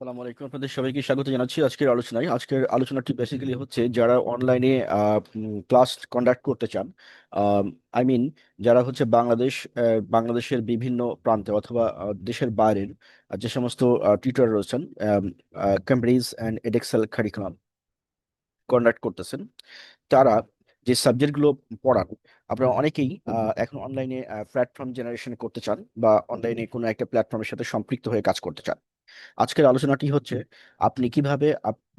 সালাম আলাইকুম আপনাদের সবাইকে স্বাগত জানাচ্ছি আজকের আলোচনায়। আজকের আলোচনাটি বেসিক্যালি হচ্ছে যারা অনলাইনে ক্লাস কন্ডাক্ট করতে চান আই মিন যারা হচ্ছে বাংলাদেশ বাংলাদেশের বিভিন্ন প্রান্তে অথবা দেশের বাইরের যে সমস্ত টিউটর রয়েছেন Cambridge and Edexcel curriculum conduct করতেছেন, তারা যে সাবজেক্টগুলো পড়ান, আপনারা অনেকেই এখন অনলাইনে প্ল্যাটফর্ম জেনারেশন করতে চান বা অনলাইনে কোনো একটা প্ল্যাটফর্মের সাথে সম্পৃক্ত হয়ে কাজ করতে চান। আজকের আলোচনাটি হচ্ছে, আপনি কীভাবে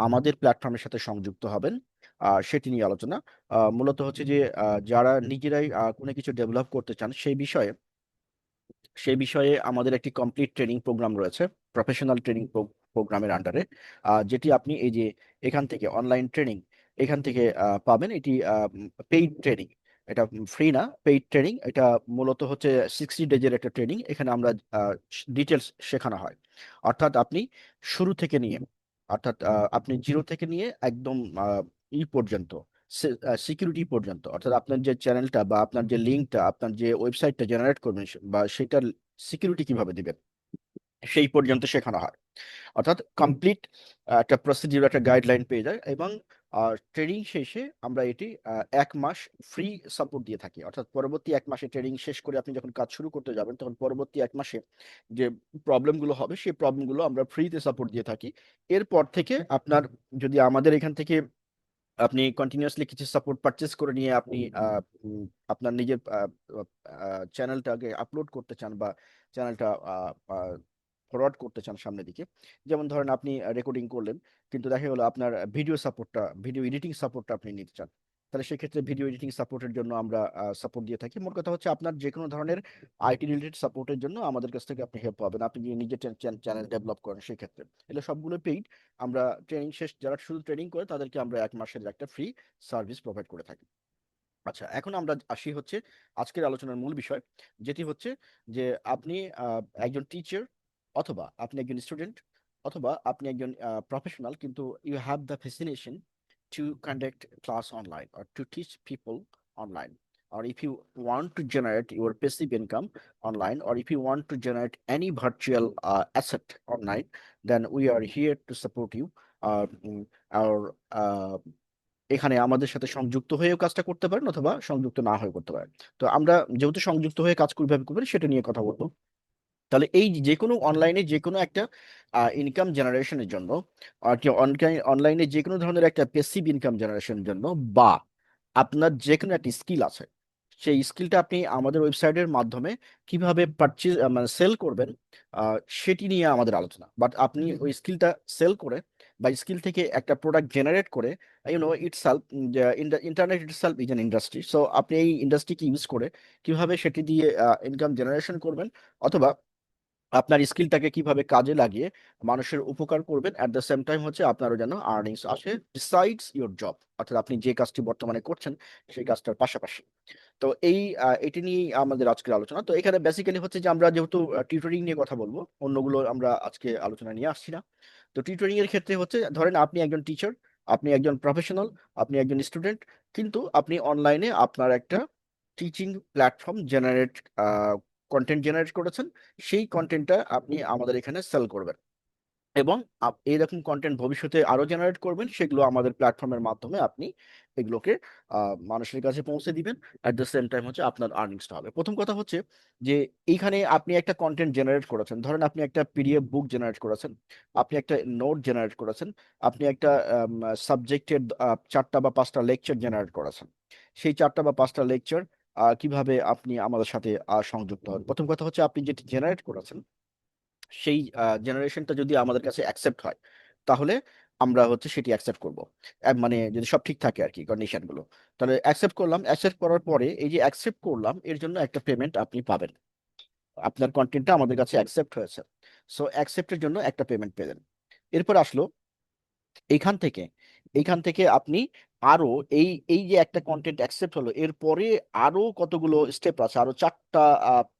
আমাদের প্ল্যাটফর্মের সাথে সংযুক্ত হবেন সেটি নিয়ে আলোচনা। মূলত হচ্ছে যে যারা নিজেরাই কোনো কিছু ডেভেলপ করতে চান, সেই বিষয়ে সেই বিষয়ে আমাদের একটি কমপ্লিট ট্রেনিং প্রোগ্রাম রয়েছে প্রফেশনাল ট্রেনিং প্রোগ্রামের আন্ডারে যেটি আপনি এই যে, এখান থেকে অনলাইন ট্রেনিং এখান থেকে পাবেন। এটি পেইড ট্রেনিং এটা ফ্রি না পেইড ট্রেনিং এটা মূলত হচ্ছে সিক্সটি ডেজের একটা ট্রেনিং এখানে আমরা ডিটেলস শেখানো হয়। অর্থাৎ আপনি শুরু থেকে নিয়ে, অর্থাৎ আপনি জিরো থেকে নিয়ে একদম ই পর্যন্ত সিকিউরিটি পর্যন্ত, অর্থাৎ আপনার যে চ্যানেলটা বা আপনার যে লিঙ্কটা আপনার যে ওয়েবসাইটটা জেনারেট করবেন বা সেটার সিকিউরিটি কীভাবে দিবেন, সেই পর্যন্ত শেখানো হয়। অর্থাৎ কমপ্লিট একটা প্রসিডিউর একটা গাইডলাইন পেয়ে যায় এবং ট্রেনিং শেষে আমরা এটি এক মাস ফ্রি সাপোর্ট দিয়ে থাকি। অর্থাৎ পরবর্তী এক মাসে ট্রেনিং শেষ করে আপনি যখন কাজ শুরু করতে যাবেন তখন পরবর্তী এক মাসে যে প্রবলেমগুলো হবে সেই প্রবলেমগুলো আমরা ফ্রিতে সাপোর্ট দিয়ে থাকি। এরপর থেকে আপনার যদি আমাদের এখান থেকে আপনি কন্টিনিউয়াসলি কিছু সাপোর্ট পারচেস করে নিয়ে আপনি আপনার নিজের চ্যানেলটাকে আপলোড করতে চান বা চ্যানেলটা ফরওয়ার্ড করতে চান সামনের দিকে। যেমন ধরেন আপনি রেকর্ডিং করলেন কিন্তু দেখা গেলো আপনার ভিডিও সাপোর্টটা ভিডিও এডিটিং সাপোর্টটা আপনি নিতে চান। তাহলে সেক্ষেত্রে ভিডিও এডিটিং সাপোর্টের জন্য আমরা সাপোর্ট দিয়ে থাকি। মোট কথা হচ্ছে আপনার যে কোনো ধরনের আইটি রিলেটেড সাপোর্টের জন্য আমাদের কাছ থেকে আপনি হেল্প পাবেন। আপনি যদি নিজের চ্যানেল ডেভেলপ করেন সেক্ষেত্রে। এগুলো সবগুলো পেইড আমরা ট্রেনিং শেষ যারা শুধু ট্রেনিং করে তাদেরকে আমরা এক মাসের একটা ফ্রি সার্ভিস প্রোভাইড করে থাকি। আচ্ছা এখন আমরা আসি হচ্ছে আজকের আলোচনার মূল বিষয় যেটি হচ্ছে যে আপনি একজন টিচার অথবা আপনি একজন স্টুডেন্ট অথবা আপনি একজন প্রফেশনাল কিন্তু you have the fascination to conduct class online R to teach people online R if you want to generate your passive income online R if you want to generate any virtual asset online then we are here to support you আর এখানে আমাদের সাথে সংযুক্ত হয়েও কাজটা করতে পারেন, অথবা সংযুক্ত না হয়ে করতে পারেন। তো আমরা যেহেতু সংযুক্ত হয়ে কাজ করবে সেটা নিয়ে কথা বলব। তাহলে এই যে কোনো অনলাইনে যে কোনো একটা ইনকাম জেনারেশনের জন্য আর কি অনলাইনে যে কোনো ধরনের একটা পেসিভ ইনকাম জেনারেশনের জন্য বা আপনার যে কোনো একটা স্কিল আছে সেই স্কিলটা আপনি আমাদের ওয়েবসাইটের মাধ্যমে কীভাবে পারচেজ মানে সেল করবেন সেটি নিয়ে আমাদের আলোচনা। বাট আপনি ওই স্কিলটা সেল করে বা স্কিল থেকে একটা প্রোডাক্ট জেনারেট করে you know itself internet itself is an industry so আপনি এই ইন্ডাস্ট্রিকে ইউজ করে কীভাবে সেটি দিয়ে ইনকাম জেনারেশন করবেন অথবা আপনার স্কিলটাকে কীভাবে কাজে লাগিয়ে মানুষের উপকার করবেন অ্যাট দ্য সেম টাইম হচ্ছে আপনারও যেন আর্নিংস আসে ডিসাইডস ইউর জব অর্থাৎ আপনি যে কাজটি বর্তমানে করছেন, সেই কাজটার পাশাপাশি। তো এই এটি নিয়েই আমাদের আজকের আলোচনা। তো এখানে বেসিক্যালি হচ্ছে যে আমরা যেহেতু টিউটরিং নিয়ে কথা বলব, অন্যগুলো আমরা আজকে আলোচনা নিয়ে আসছি না। তো টিউটরিং এর ক্ষেত্রে হচ্ছে, ধরেন আপনি একজন টিচার আপনি একজন প্রফেশনাল আপনি একজন স্টুডেন্ট কিন্তু আপনি অনলাইনে আপনার একটা teaching platform generate content generate করেছেন সেই কন্টেন্টটা আপনি আমাদের এখানে সেল করবেন। এবং এইরকম কন্টেন্ট ভবিষ্যতে আরও জেনারেট করবেন সেগুলো আমাদের প্ল্যাটফর্মের মাধ্যমে আপনি এগুলোকে মানুষের কাছে পৌঁছে দিবেন। অ্যাট দ্য সেম টাইম হচ্ছে আপনার আর্নিংসটা হবে। প্রথম কথা হচ্ছে যে এইখানে আপনি একটা কন্টেন্ট জেনারেট করেছেন। ধরেন আপনি একটা পিডিএফ বুক জেনারেট করেছেন আপনি একটা নোট জেনারেট করেছেন আপনি একটা সাবজেক্টের চারটা বা পাঁচটা লেকচার জেনারেট করেছেন। সেই চারটা বা পাঁচটা লেকচার কীভাবে আপনি আমাদের সাথে আহ, সংযুক্ত হন? প্রথম কথা হচ্ছে আপনি যেটি জেনারেট করেছেন সেই জেনারেশনটা যদি আমাদের কাছে অ্যাকসেপ্ট হয় তাহলে আমরা হচ্ছে সেটি অ্যাকসেপ্ট করব। মানে যদি সব ঠিক থাকে আর কি কন্ডিশনগুলো তাহলে অ্যাকসেপ্ট করলাম অ্যাকসেপ্ট করার পরে এই যে অ্যাকসেপ্ট করলাম এর জন্য একটা পেমেন্ট আপনি পাবেন। আপনার কন্টেন্টটা আমাদের কাছে অ্যাকসেপ্ট হয়েছে। সো অ্যাকসেপ্টের জন্য একটা পেমেন্ট পেলেন। এরপর আসলো এইখান থেকে এইখান থেকে আপনি আরও এই এই যে একটা কন্টেন্ট অ্যাকসেপ্ট হলো এরপরে আরও কতগুলো স্টেপ আছে, আরও চারটা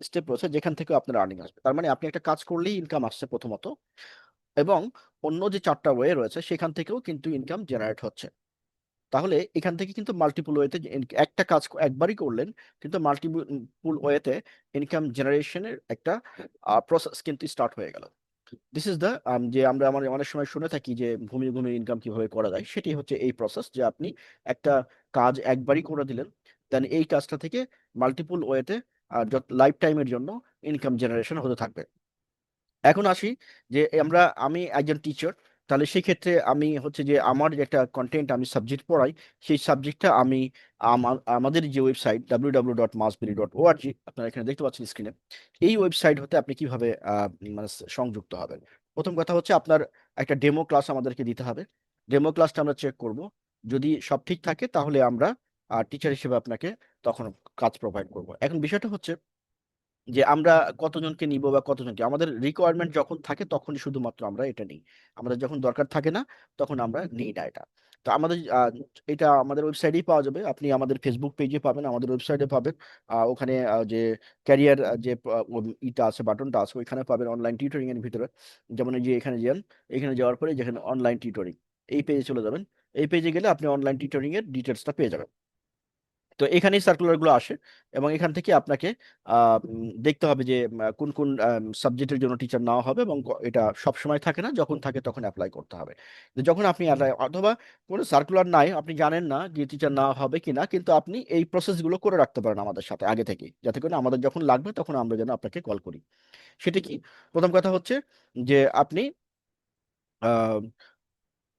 স্টেপ রয়েছে যেখান থেকে আপনার আর্নিং আসবে। তার মানে আপনি একটা কাজ করলেই ইনকাম আসছে প্রথমত এবং অন্য যে চারটা ওয়ে রয়েছে সেখান থেকেও কিন্তু ইনকাম জেনারেট হচ্ছে। তাহলে এখান থেকে কিন্তু মাল্টিপুল ওয়েতে একটা কাজ একবারই করলেন কিন্তু মাল্টিপুল ওয়েতে ইনকাম জেনারেশনের একটা প্রসেস কিন্তু স্টার্ট হয়ে গেল। দিস ইজ দ্য যে আমরা আমার অনেক সময় শুনে থাকি যে ভূমি ভূমি ইনকাম কীভাবে করা যায়, সেটি হচ্ছে এই প্রসেস যে আপনি একটা কাজ একবারই করে দিলেন দেন এই কাজটা থেকে মাল্টিপল ওয়েতে লাইফ টাইমের জন্য ইনকাম জেনারেশন হতে থাকবে। এখন আসি যে আমরা, আমি একজন টিচার তাহলে সেই ক্ষেত্রে আমি হচ্ছে যে আমার যে একটা কন্টেন্ট আমি সাবজেক্ট পড়াই, সেই সাবজেক্টটা আমি আমা- আমাদের যে ওয়েবসাইট ডাব্লিউ ডাব্লিউ ডট মাসবিডি ডট ওআরজি আপনারা এখানে দেখতে পাচ্ছেন স্ক্রিনে এই ওয়েবসাইট হতে আপনি কীভাবে মানে সংযুক্ত হবেন? প্রথম কথা হচ্ছে আপনার একটা ডেমো ক্লাস আমাদেরকে দিতে হবে। ডেমো ক্লাসটা আমরা চেক করব। যদি সব ঠিক থাকে তাহলে আমরা টিচার হিসেবে আপনাকে তখন কাজ প্রোভাইড করব। এখন বিষয়টা হচ্ছে যে আমরা কতজনকে নিব বা কতজনকে আমাদের রিকোয়ারমেন্ট যখন থাকে তখনই শুধুমাত্র আমরা এটা নিই। আমাদের যখন দরকার থাকে না তখন আমরা নিই না এটা। তো আমাদের এটা আমাদের ওয়েবসাইটেই পাওয়া যাবে। আপনি আমাদের ফেসবুক পেজে পাবেন আমাদের ওয়েবসাইটে পাবেন। ওখানে যে ক্যারিয়ার যে ইটা আছে বাটনটা আছে ওইখানে পাবেন অনলাইন টিউটরিং এর ভিতরে। যেমন যে এখানে যান এখানে যাওয়ার পরে যেখানে অনলাইন টিউটরিং এই পেজে চলে যাবেন। এই পেজে গেলে আপনি অনলাইন টিউটরিং এর ডিটেলসটা পেয়ে যাবেন। তো এখানেই সার্কুলারগুলো আসে এবং এখান থেকে আপনাকে দেখতে হবে যে কোন কোন সাবজেক্টের জন্য টিচার নেওয়া হবে এবং এটা সব সময় থাকে না যখন থাকে তখন অ্যাপ্লাই করতে হবে। যখন আপনি apply- অথবা কোনো সার্কুলার নাই আপনি জানেন না যে টিচার নেওয়া হবে কিনা কিন্তু আপনি এই প্রসেসগুলো করে রাখতে পারেন আমাদের সাথে আগে থেকে যাতে করে আমাদের যখন লাগবে তখন আমরা যেন আপনাকে কল করি। সেটা কি? প্রথম কথা হচ্ছে যে আপনি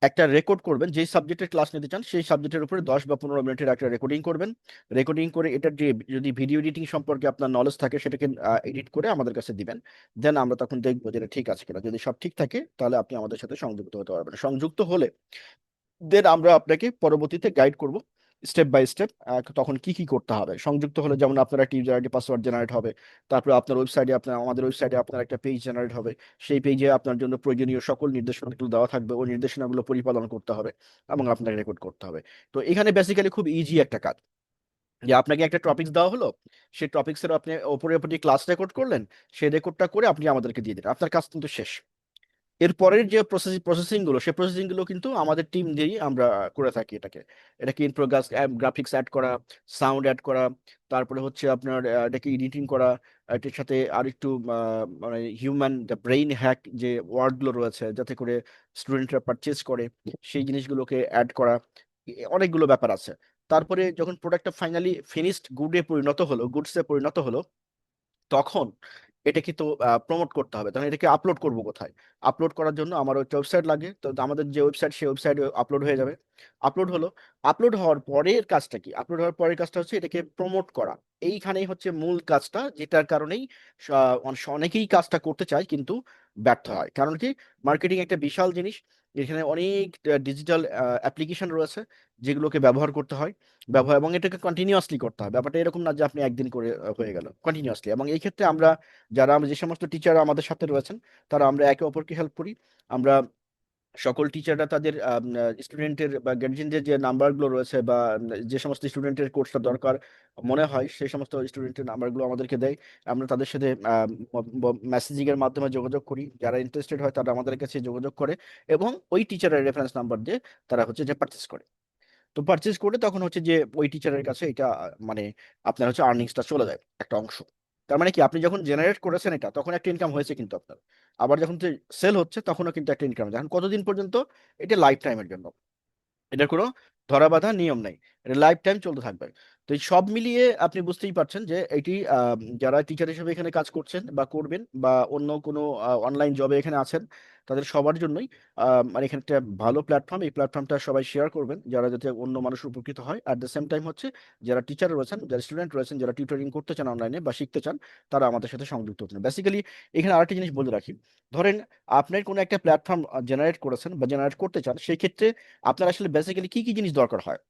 একটা রেকর্ড করবেন, যেই সাবজেক্টের ক্লাস নিতে চান, সেই সাবজেক্টের উপরে দশ বা পনেরো মিনিটের একটা রেকর্ডিং করবেন। রেকর্ডিং করে এটার যে, যদি ভিডিও এডিটিং সম্পর্কে আপনার নলেজ থাকে, সেটাকে এডিট করে আমাদের কাছে দিবেন। দেন আমরা তখন দেখব যে ঠিক আছে কিনা। যদি সব ঠিক থাকে, তাহলে আপনি আমাদের সাথে সংযুক্ত হতে পারবেন। সংযুক্ত হলে দেন আমরা আপনাকে পরবর্তীতে গাইড করব। স্টেপ বাই স্টেপ তখন কি কি করতে হবে? সংযুক্ত হলে যেমন আপনার একটা ইউজার আইডি পাসওয়ার্ড জেনারেট হবে, তারপরে আপনার ওয়েবসাইটে আপনার, আমাদের ওয়েবসাইটে আপনার একটা পেজ জেনারেট হবে, সেই পেজে আপনার জন্য প্রয়োজনীয় সকল নির্দেশনাগুলো দেওয়া থাকবে, ওই নির্দেশনাগুলো পরিপালন করতে হবে এবং আপনাকে রেকর্ড করতে হবে। তো এখানে বেসিক্যালি খুব ইজি একটা কাজ। যে আপনাকে একটা টপিকস দেওয়া হলো, সেই টপিক্সের আপনি ওপরে ওপরে ক্লাস রেকর্ড করলেন, সেই রেকর্ডটা করে আপনি আমাদেরকে দিয়ে দিলেন। আপনার কাজ কিন্তু শেষ। এর পরের যে প্রসেসিং প্রসেসিংগুলো সেই প্রসেসিংগুলো কিন্তু আমাদের টিম দিয়েই আমরা করে থাকি এটাকে। এটাকে ইন্ট্রো গ্রাফিক্স অ্যাড করা সাউন্ড অ্যাড করা, তারপরে হচ্ছে আপনার এটাকে এডিটিং করা এটার সাথে আর একটু মানে হিউম্যান দ্য ব্রেইন হ্যাক যে ওয়ার্ডগুলো রয়েছে, যাতে করে স্টুডেন্টরা পারচেস করে, সেই জিনিসগুলোকে অ্যাড করা অনেকগুলো ব্যাপার আছে। তারপরে যখন প্রোডাক্টটা ফাইনালি ফিনিশড গুডে পরিণত হলো গুডসে পরিণত হলো, তখন এটা কি তো প্রমোট করতে হবে। তাহলে এটাকে আপলোড করব কোথায়? আপলোড করার জন্য আমার ওই ওয়েবসাইট লাগে। তো আমাদের যে ওয়েবসাইট সেই ওয়েবসাইট আপলোড হয়ে যাবে। আপলোড হলো। আপলোড হওয়ার পরের কাজটা কি? আপলোড হওয়ার পরের কাজটা হচ্ছে এটাকে প্রমোট করা। এইখানেই হচ্ছে মূল কাজটা, যেটার কারণেই অনেকেই কাজটা করতে চায় কিন্তু ব্যর্থ হয়। কারণ কি? মার্কেটিং একটা বিশাল জিনিস। এখানে অনেক ডিজিটাল অ্যাপ্লিকেশন রয়েছে যেগুলোকে ব্যবহার করতে হয়, ব্যবহার এবং এটাকে কন্টিনিউয়াসলি করতে হয়। ব্যাপারটা এরকম না যে আপনি একদিন করে হয়ে গেল কন্টিনিউয়াসলি এবং এই ক্ষেত্রে আমরা যারা যে সমস্ত টিচার আমাদের সাথে রয়েছেন, তারা আমরা একে অপরকে হেল্প করি। আমরা সকল টিচাররা তাদের স্টুডেন্টের বা গার্জিয়ানদের যে নাম্বারগুলো রয়েছে বা যে সমস্ত স্টুডেন্টের কোর্সটা দরকার মনে হয়, সেই সমস্ত স্টুডেন্টের নাম্বারগুলো আমাদেরকে দেয়। আমরা তাদের সাথে মেসেজিংয়ের মাধ্যমে যোগাযোগ করি। যারা ইন্টারেস্টেড হয় তারা আমাদের কাছে যোগাযোগ করে এবং ওই টিচারের রেফারেন্স নাম্বার দিয়ে তারা হচ্ছে যে পারচেস করে। তো পারচেজ করে তখন হচ্ছে যে ওই টিচারের কাছে এটা মানে আপনার হচ্ছে আর্নিংসটা চলে যায় একটা অংশ। তার মানে কি? আপনি যখন জেনারেট করেছেন এটা, তখন একটা ইনকাম হয়েছে কিন্তু আপনার। আবার যখন সেল হচ্ছে, তখনও কিন্তু একটা ইনকাম এখন কতদিন পর্যন্ত? এটা লাইফ টাইমের জন্য। এটার কোনো ধরা বাঁধা নিয়ম নাই। এটা লাইফ টাইম চলতে থাকবে। তো এই সব মিলিয়ে আপনি বুঝতেই পারছেন যে এটি যারা টিচার হিসেবে এখানে কাজ করছেন বা করবেন বা অন্য কোনো অনলাইন জবে এখানে আছেন, তাদের সবার জন্যই মানে এখানে একটা ভালো প্ল্যাটফর্ম এই প্ল্যাটফর্মটা সবাই শেয়ার করবেন, যারা যাতে অন্য মানুষ উপকৃত হয়। অ্যাট দ্য সেম টাইম হচ্ছে, যারা টিচার রয়েছেন, যারা স্টুডেন্ট রয়েছেন, যারা টিউটরিং করতে চান অনলাইনে বা শিখতে চান, তারা আমাদের সাথে সংযুক্ত হতেন বেসিক্যালি এখানে আরেকটা জিনিস বলে রাখি। ধরেন, আপনার কোনো একটা প্ল্যাটফর্ম জেনারেট করেছেন বা জেনারেট করতে চান, সেই ক্ষেত্রে আপনার আসলে বেসিক্যালি কি কি জিনিস দরকার হয়?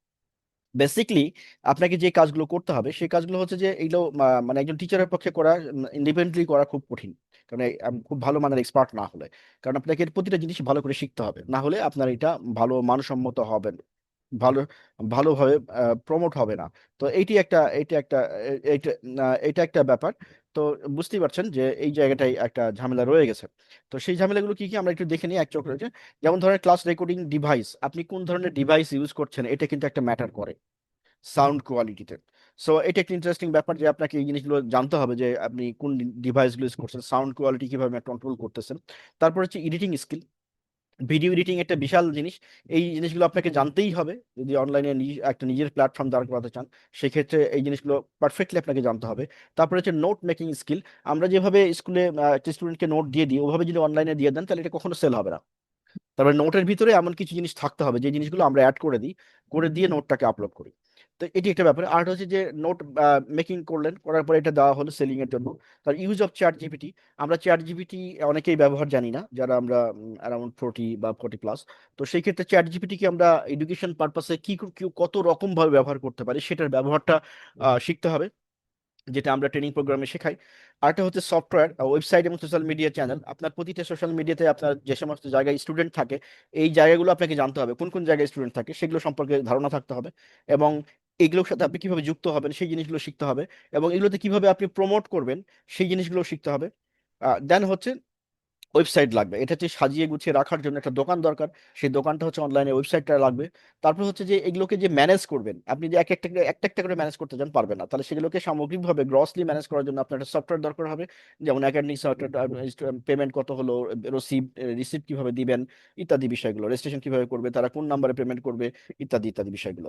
বেসিকলি আপনাকে যে কাজগুলো করতে হবে, সেই কাজগুলো হচ্ছে যে এইগুলো মানে একজন টিচারের পক্ষে করা ইন্ডিপেন্ডেন্টলি করা খুব কঠিন। কারণ খুব ভালো মানের এক্সপার্ট না হলে। কারণ আপনাকে প্রতিটা জিনিস ভালো করে শিখতে হবে। না হলে আপনার এটা ভালো মানসম্মত হবে ভালো, ভালোভাবে প্রমোট হবে না। তো এইটি একটা, এইটা একটা এটা একটা ব্যাপার। তো বুঝতেই পারছেন যে এই জায়গাটাই একটা ঝামেলা রয়ে গেছে। তো সেই ঝামেলাগুলো কি কি আমরা একটু দেখে নিই এক চক্রে যেমন ধরেন ক্লাস রেকর্ডিং ডিভাইস আপনি কোন ধরনের ডিভাইস ইউজ করছেন এটা কিন্তু একটা ম্যাটার করে সাউন্ড কোয়ালিটিতে সো এটা একটা ইন্টারেস্টিং ব্যাপার যে আপনাকে এই জিনিসগুলো জানতে হবে যে আপনি কোন ডিভাইসগুলো ইউজ করছেন সাউন্ড কোয়ালিটি কীভাবে কন্ট্রোল করতেছেন। তারপর হচ্ছে এডিটিং স্কিল ভিডিও এডিটিং একটা বিশাল জিনিস। এই জিনিসগুলো আপনাকে জানতেই হবে যদি অনলাইনে একটা নিজের প্ল্যাটফর্ম দাঁড় করাতে চান সেক্ষেত্রে এই জিনিসগুলো পারফেক্টলি আপনাকে জানতে হবে। তারপরে হচ্ছে নোট মেকিং স্কিল আমরা যেভাবে স্কুলে একটা স্টুডেন্টকে নোট দিয়ে দিই ওভাবে যদি অনলাইনে দিয়ে দেন তাহলে এটা কখনো সেল হবে না। তারপরে নোটের ভিতরে এমন কিছু জিনিস থাকতে হবে যে জিনিসগুলো আমরা অ্যাড করে দিই করে দিয়ে নোটটাকে আপলোড করি। তো এটি একটা ব্যাপার। আর হচ্ছে যে নোট মেকিং করলেন করার পরে এটা দেওয়া হলো সেলিং এর জন্য। তার ইউজ অফ চ্যাট জিপিটি আমরা চ্যাট জিপিটি অনেকেই ব্যবহার জানি না যারা আমরা অ্যারাউন্ড ফোর্টি বা ফোর্টি প্লাস তো সেই ক্ষেত্রে চ্যাট জিপিটিকে আমরা এডুকেশন পারপাসে কি কি কত রকম ভাবে ব্যবহার করতে পারি সেটার ব্যবহারটা শিখতে হবে যেটা আমরা ট্রেনিং প্রোগ্রামে শেখাই। আরেকটা হচ্ছে সফটওয়্যার ওয়েবসাইট এবং সোশ্যাল মিডিয়া চ্যানেল আপনার প্রতিটা সোশ্যাল মিডিয়াতে আপনার যে সমস্ত জায়গায় স্টুডেন্ট থাকে এই জায়গাগুলো আপনাকে জানতে হবে কোন কোন জায়গায় স্টুডেন্ট থাকে সেগুলো সম্পর্কে ধারণা থাকতে হবে। এবং এগুলোর সাথে আপনি কীভাবে যুক্ত হবেন, সেই জিনিসগুলো শিখতে হবে এবং এগুলোতে কীভাবে আপনি প্রমোট করবেন, সেই জিনিসগুলো শিখতে হবে। দেন হচ্ছে ওয়েবসাইট লাগবে। এটা হচ্ছে সাজিয়ে গুছিয়ে রাখার জন্য একটা দোকান দরকার। সেই দোকানটা হচ্ছে অনলাইনে ওয়েবসাইটটা লাগবে। তারপর হচ্ছে যে এগুলোকে যে ম্যানেজ করবেন আপনি যে এক একটা একটা একটা করে ম্যানেজ করতে চান পারবেন না। তাহলে সেগুলোকে সামগ্রিকভাবে গ্রসলি ম্যানেজ করার জন্য আপনার একটা সফটওয়্যার দরকার হবে। যেমন একাডেমিক সফটওয়্যার পেমেন্ট কত হলো রসিভ রিসিপ্ট কীভাবে দিবেন ইত্যাদি বিষয়গুলো। রেজিস্ট্রেশন কীভাবে করবে তারা কোন নাম্বারে পেমেন্ট করবে ইত্যাদি ইত্যাদি বিষয়গুলো।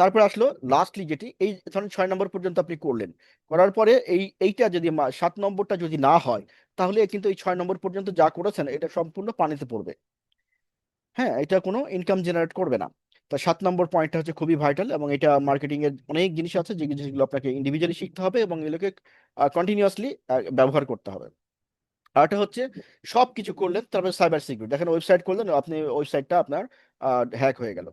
তারপর আসলো লাস্টলি যেটি এই ধরুন ছয় নম্বর পর্যন্ত আপনি করলেন। করার পরে এই এইটা যদি সাত নম্বরটা যদি না হয় তাহলে কিন্তু এই ছয় নম্বর পর্যন্ত যা করেছেন, এটা সম্পূর্ণ পানিতে পড়বে। হ্যাঁ এটা কোনো ইনকাম জেনারেট করবে না। তা সাত নম্বর পয়েন্টটা হচ্ছে খুবই ভাইটাল এবং এটা মার্কেটিং এর অনেক জিনিস আছে যে জিনিসগুলো আপনাকে ইন্ডিভিজুয়ালি শিখতে হবে এবং এগুলোকে কন্টিনিউয়াসলি ব্যবহার করতে হবে। আরেকটা হচ্ছে সব কিছু করলেন, তারপরে সাইবার সিকিউরিটি দেখেন ওয়েবসাইট করলেন আপনি ওয়েবসাইটটা আপনার হ্যাক হয়ে গেল।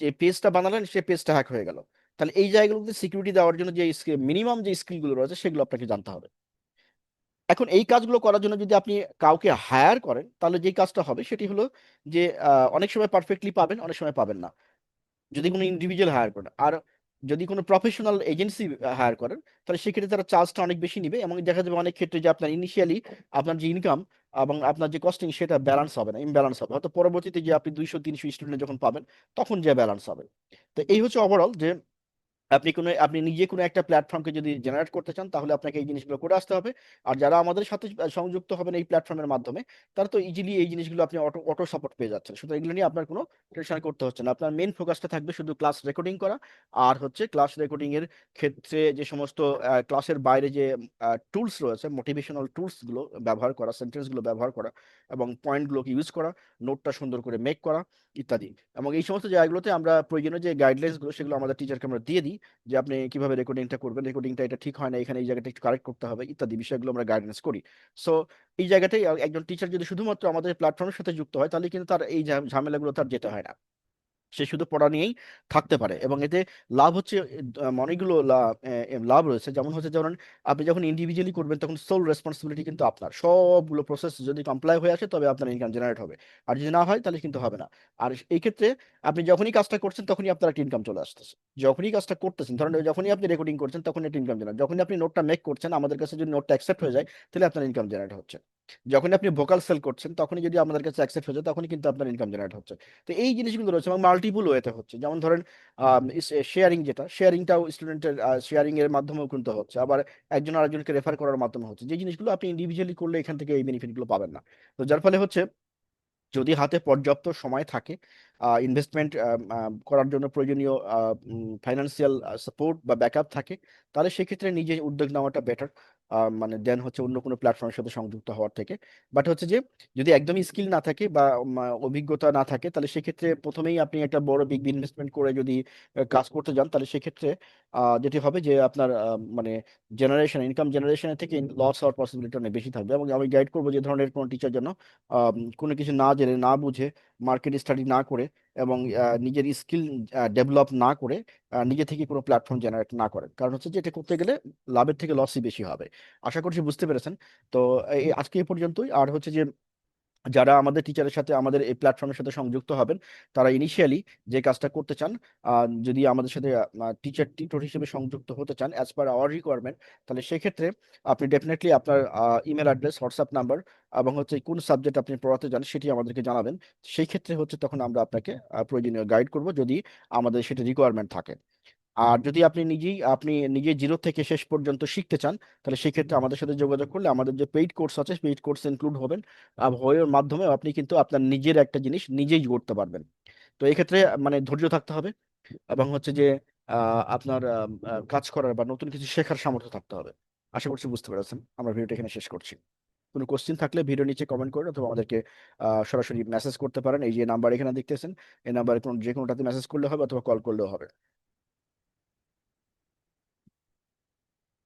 যে পেজটা বানালেন, সে পেজটা হ্যাক হয়ে গেল। তাহলে এই জায়গাগুলোতে সিকিউরিটি দেওয়ার জন্য যে মিনিমাম যে স্কিলগুলো রয়েছে, সেগুলো আপনাকে জানতে হবে। এখন এই কাজগুলো করার জন্য যদি আপনি কাউকে হায়ার করেন, তাহলে যে কাজটা হবে সেটি হলো যে অনেক সময় পারফেক্টলি পাবেন, অনেক সময় পাবেন না। যদি কোনো ইন্ডিভিজুয়াল হায়ার করেন, আর যদি কোনো প্রফেশনাল এজেন্সি হায়ার করেন, তাহলে সেক্ষেত্রে তারা চার্জটা অনেক বেশি নিবে এবং দেখা যাবে অনেক ক্ষেত্রে যে আপনার ইনিশিয়ালি আপনার যে ইনকাম এবং আপনার যে কস্টিং সেটা ব্যালেন্স হবে না ইমব্যালেন্স হবে। হয়তো পরবর্তীতে যে আপনি দুইশো, তিনশো স্টুডেন্ট যখন পাবেন, তখন যে ব্যালেন্স হবে। তো এই হচ্ছে ওভারঅল যে আপনি কোনো, আপনি নিজে কোনো একটা প্ল্যাটফর্মকে যদি জেনারেট করতে চান, তাহলে আপনাকে এই জিনিসগুলো করে আসতে হবে। আর যারা আমাদের সাথে সংযুক্ত হবেন এই প্ল্যাটফর্মের মাধ্যমে, তারা তো ইজিলি এই জিনিসগুলো আপনি অটো অটো সাপোর্ট পেয়ে যাচ্ছেন। সুতরাং এগুলো নিয়ে আপনার কোনো টেনশন করতে হচ্ছে না। আপনার মেন ফোকাসটা থাকবে শুধু ক্লাস রেকর্ডিং করা। আর হচ্ছে ক্লাস রেকর্ডিং এর ক্ষেত্রে যে সমস্ত ক্লাসের বাইরে যে টুলস রয়েছে মোটিভেশনাল টুলসগুলো ব্যবহার করা সেন্টেন্সগুলো ব্যবহার করা এবং পয়েন্টগুলোকে ইউজ করা নোটটা সুন্দর করে মেক করা ইত্যাদি। এবং এই সমস্ত জায়গাগুলোতে আমরা প্রয়োজনীয় যে গাইডলাইন্সগুলো সেগুলো আমাদের টিচারকে আমরা দিয়ে দিই। যে আপনি কীভাবে রেকর্ডিংটা করবেন রেকর্ডিংটা এটা ঠিক হয় না, এখানে এই জায়গাটা একটু কারেক্ট করতে হবে, ইত্যাদি বিষয়গুলো আমরা গাইডেন্স করি। সো এই জায়গাটাই একজন টিচার যদি শুধুমাত্র আমাদের প্ল্যাটফর্মের সাথে যুক্ত হয়, তাহলে কিন্তু তার এই ঝামেলাগুলো তার যেতে হয় না। সে শুধু পড়া নিয়েই থাকতে পারে এবং এতে লাভ হচ্ছে অনেকগুলো লাভ রয়েছে। যেমন হচ্ছে যেমন আপনি যখন ইন্ডিভিজুয়ালি করবেন তখন সোল রেসপন্সিবিলিটি কিন্তু আপনার। সবগুলো প্রসেস যদি কমপ্লাই হয়ে আসে তবে আপনার ইনকাম জেনারেট হবে। আর যদি না হয় তাহলে কিন্তু হবে না। আর এই ক্ষেত্রে আপনি যখনই কাজটা করছেন তখনই আপনার একটা ইনকাম চলে আসতেছে। যখনই কাজটা করতেছেন, ধরেন যখনই আপনি রেকর্ডিং করছেন তখন একটা ইনকাম জেনারেট যখনই আপনি নোটটা মেক করছেন, আমাদের কাছে যদি নোটটা অ্যাকসেপ্ট হয়ে যায়, তাহলে আপনার ইনকাম জেনারেট হচ্ছে। যখন আপনি ভোকাল সেল করছেন তখনই যদি আমাদের কাছে অ্যাকসেপ্ট হয়ে যায় তখনই কিন্তু আপনার ইনকাম জেনারেট হচ্ছে। তো এই জিনিসগুলো রয়েছে এবং মাল্টিপুল ওয়েতে হচ্ছে। যেমন ধরেন শেয়ারিং যেটা শেয়ারিংটাও স্টুডেন্টের শেয়ারিং এর মাধ্যমেও কিন্তু হচ্ছে। আবার একজন আরেকজনকে রেফার করার মাধ্যমে হচ্ছে। যে জিনিসগুলো আপনি ইন্ডিভিজুয়ালি করলে এখান থেকে এই বেনিফিটগুলো পাবেন না। তো যার ফলে হচ্ছে যদি হাতে পর্যাপ্ত সময় থাকে ইনভেস্টমেন্ট করার জন্য প্রয়োজনীয় ফাইন্যান্সিয়াল সাপোর্ট বা ব্যাকআপ থাকে তাহলে সেক্ষেত্রে নিজে উদ্যোগ নেওয়াটা বেটার মানে দেন হচ্ছে অন্য কোনো প্ল্যাটফর্মের সাথে সংযুক্ত হওয়ার থেকে। বাট হচ্ছে যে, যদি একদমই স্কিল না থাকে বা অভিজ্ঞতা না থাকে, তাহলে সেক্ষেত্রে প্রথমেই আপনি একটা বড় বিগ ইনভেস্টমেন্ট করে যদি কাজ করতে যান, তাহলে সেক্ষেত্রে যেটি হবে যে আপনার মানে জেনারেশন ইনকাম জেনারেশনের থেকে লস হওয়ার পসিবিলিটি অনেক বেশি থাকবে। এবং আমি গাইড করব যে ধরনের কোনো টিচার যেন কোনো কিছু না জেনে, না বুঝে মার্কেট স্টাডি না করে এবং নিজের স্কিল ডেভেলপ না করে নিজে থেকে কোনো প্ল্যাটফর্ম জেনারেট না করেন। কারণ হচ্ছে যে এটা করতে গেলে লাভের থেকে লসই বেশি হবে। আশা করছি বুঝতে পেরেছেন। তো আজকে এ পর্যন্তই। আর হচ্ছে যে যারা আমাদের টিচারের সাথে আমাদের এই প্ল্যাটফর্মের সাথে সংযুক্ত হবেন, তারা ইনিশিয়ালি যে কাজটা করতে চান যদি আমাদের সাথে টিচার টিউটর হিসেবে সংযুক্ত হতে চান অ্যাজ পার আওয়ার রিকোয়ারমেন্ট তাহলে সেক্ষেত্রে আপনি ডেফিনেটলি আপনার ইমেল অ্যাড্রেস হোয়াটসঅ্যাপ নাম্বার এবং হচ্ছে কোন সাবজেক্ট আপনি পড়াতে চান সেটি আমাদেরকে জানাবেন। সেই ক্ষেত্রে হচ্ছে তখন আমরা আপনাকে প্রয়োজনীয় গাইড করব যদি আমাদের সেটা রিকোয়ারমেন্ট থাকে। আর যদি আপনি নিজেই আপনি নিজে জিরো থেকে শেষ পর্যন্ত শিখতে চান তাহলে সেক্ষেত্রে আমাদের সাথে যোগাযোগ করলে আমাদের যে পেইড কোর্স আছে পেইড কোর্স ইনক্লুড হবেন। হয়ের মাধ্যমে আপনি কিন্তু আপনার নিজের একটা জিনিস নিজেই করতে পারবেন। তো এই ক্ষেত্রে মানে ধৈর্য থাকতে হবে এবং হচ্ছে যে আপনার কাজ করার বা নতুন কিছু শেখার সামর্থ্য থাকতে হবে। আশা করছি বুঝতে পেরেছেন। আমরা ভিডিওটা এখানে শেষ করছি। কোনো কোশ্চেন থাকলে ভিডিও নিচে কমেন্ট করুন অথবা আমাদেরকে সরাসরি মেসেজ করতে পারেন। এই যে নাম্বার এখানে দেখতেছেন এই নাম্বারে কোনো যে কোনোটাতে মেসেজ করলে হবে অথবা কল করলেও হবে।